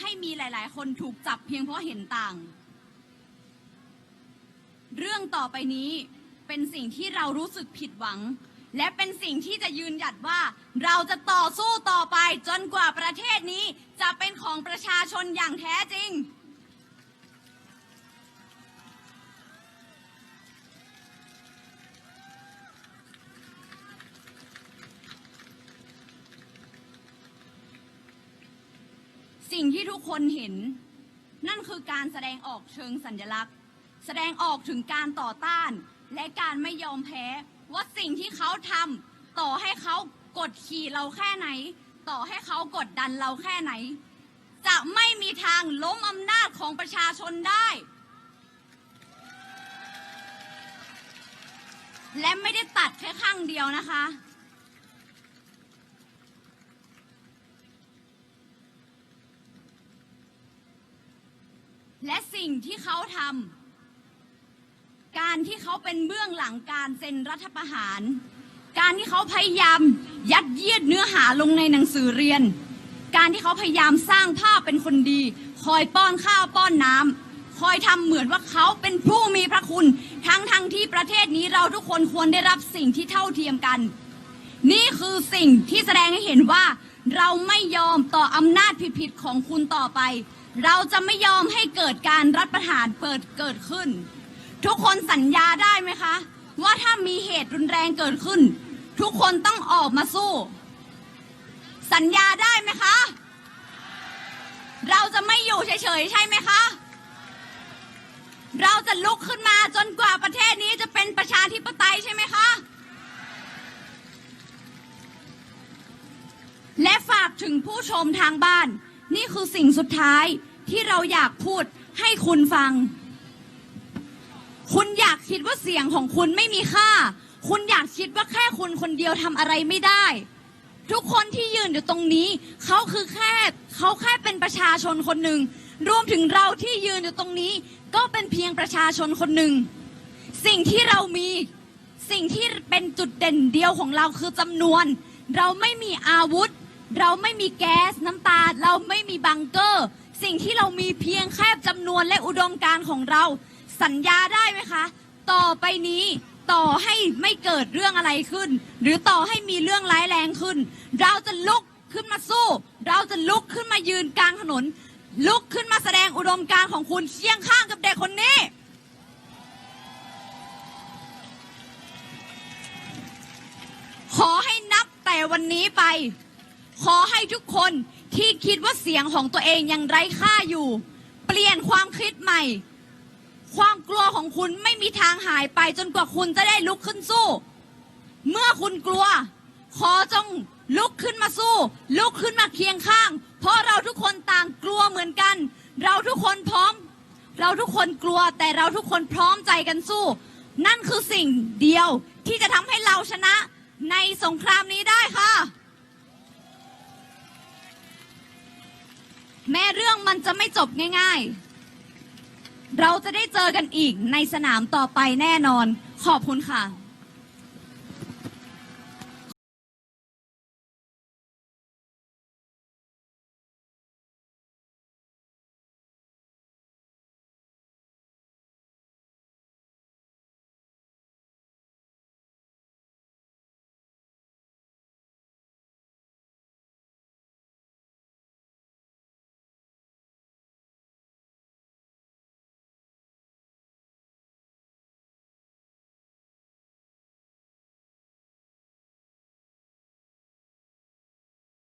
ให้มีหลาย ๆ คนถูกจับเพียงเพราะเห็นต่าง เรื่องต่อไปนี้เป็นสิ่งที่เรารู้สึกผิดหวัง และเป็นสิ่งที่จะยืนหยัดว่า เราจะต่อสู้ต่อไปจนกว่าประเทศนี้จะเป็นของประชาชนอย่างแท้จริง สิ่งที่ทุกคนเห็น นั่นคือการแสดงออกเชิงสัญลักษณ์ แสดงออกถึงการต่อต้าน และการไม่ยอมแพ้ ว่าสิ่งที่เขาทำต่อให้เขากดขี่เราแค่ไหน ต่อให้เขากดดันเราแค่ไหน จะไม่มีทางล้มอำนาจของประชาชนได้ และไม่ได้ตัดแค่ข้างเดียวนะคะ และสิ่งที่เขาทำการที่เขาเป็นเบื้องหลังการเซ็นรัฐประหาร การที่เขาพยายามยัดเยียดเนื้อหาลงในหนังสือเรียน การที่เขาพยายามสร้างภาพเป็นคนดี คอยป้อนข้าวป้อนน้ำคอยทำเหมือนว่าเขาเป็นผู้มีพระคุณ ทั้งทั้งที่ประเทศนี้เราทุกคนควรได้รับสิ่งที่เท่าเทียมกัน นี่คือสิ่งที่แสดงให้เห็นว่าเราไม่ยอมต่ออำนาจผิดๆของคุณต่อไป เราจะไม่ยอมให้เกิดการรัฐประหารเปิดเกิดขึ้น ทุกคนสัญญาได้ไหมคะ ว่าถ้ามีเหตุรุนแรงเกิดขึ้น ทุกคนต้องออกมาสู้ สัญญาได้ไหมคะ เราจะไม่อยู่เฉยๆใช่ไหมคะ เราจะลุกขึ้นมาจนกว่าประเทศนี้จะเป็นประชาธิปไตยใช่ไหมคะและฝากถึงผู้ชมทางบ้าน นี่คือสิ่งสุดท้าย ที่เราอยากพูดให้คุณฟัง คุณอยากคิดว่าเสียงของคุณไม่มีค่า คุณอยากคิดว่าแค่คุณคนเดียวทำอะไรไม่ได้ ทุกคนที่ยืนอยู่ตรงนี้เขาคือแค่เขาแค่เป็นประชาชนคนหนึ่งรวมถึงเราที่ยืนอยู่ตรงนี้ ก็เป็นเพียงประชาชนคนหนึ่ง สิ่งที่เรามีสิ่งที่เป็นจุดเด่นเดียวของเราคือจำนวน เราไม่มีอาวุธ เราไม่มีแก๊สน้ำตา เราไม่มีบังเกอร์ สิ่งที่เรามีเพียงแค่จำนวนและอุดมการของเรา สัญญาได้ไหมคะ ต่อไปนี้ต่อให้ไม่เกิดเรื่องอะไรขึ้น หรือต่อให้มีเรื่องร้ายแรงขึ้น เราจะลุกขึ้นมาสู้ เราจะลุกขึ้นมายืนกลางถนน ลุกขึ้นมาแสดงอุดมการของคุณเคียงข้างกับเด็กคนนี้ ขอให้นับแต่วันนี้ไป ขอให้ทุกคน ที่คิดว่าเสียงของตัวเองยังไร้ค่าอยู่ เปลี่ยนความคิดใหม่ ความกลัวของคุณไม่มีทางหายไปจนกว่าคุณจะได้ลุกขึ้นสู้ เมื่อคุณกลัว ขอจงลุกขึ้นมาสู้ ลุกขึ้นมาเคียงข้าง เพราะเราทุกคนต่างกลัวเหมือนกัน เราทุกคนพร้อม เราทุกคนกลัวแต่เราทุกคนพร้อมใจกันสู้ นั่นคือสิ่งเดียวที่จะทำให้เราชนะในสงครามนี้ได้ค่ะ ม้เรื่องมันจะไม่จบง่ายๆ เราจะได้เจอกันอีกในสนามต่อไปแน่นอน ขอบคุณค่ะ